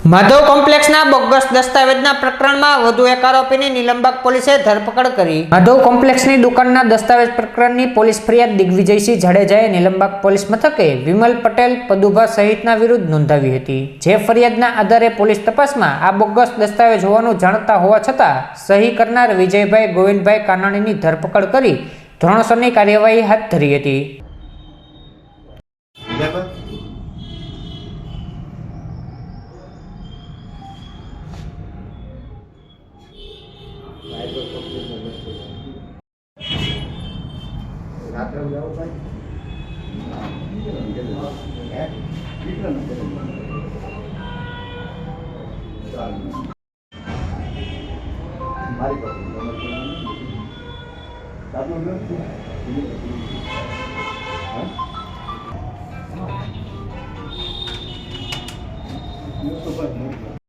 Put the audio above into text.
Madhav કોમ્પ્લેક્સના bogus દસ્તાવેજના પ્રકરણમાં વધુ એક આરોપીની નિલંબક પોલીસે ધરપકડ કરી. માધવ કોમ્પ્લેક્સની દુકાનના દસ્તાવેજ પ્રકરણની પોલીસ ફરિયાદ દિગ્વિજયસિંહ જાડેજાએ નિલંબક પોલીસ મથકે વિમલ પટેલ પદુભા સહિતના વિરુદ્ધ નોંધાવી હતી. જે ફરિયાદના આધારે પોલીસ તપાસમાં આ બોગસ દસ્તાવેજ હોવાનું જાણતા હોવા છતાં સહી કરનાર વિજયભાઈ ગોવિંદભાઈ કાનાણીની ધરપકડ કરી ધોરણસરની કાર્યવાહી હાથ ધરી હતી. રાત્રે? ચાલો. મારી પાસે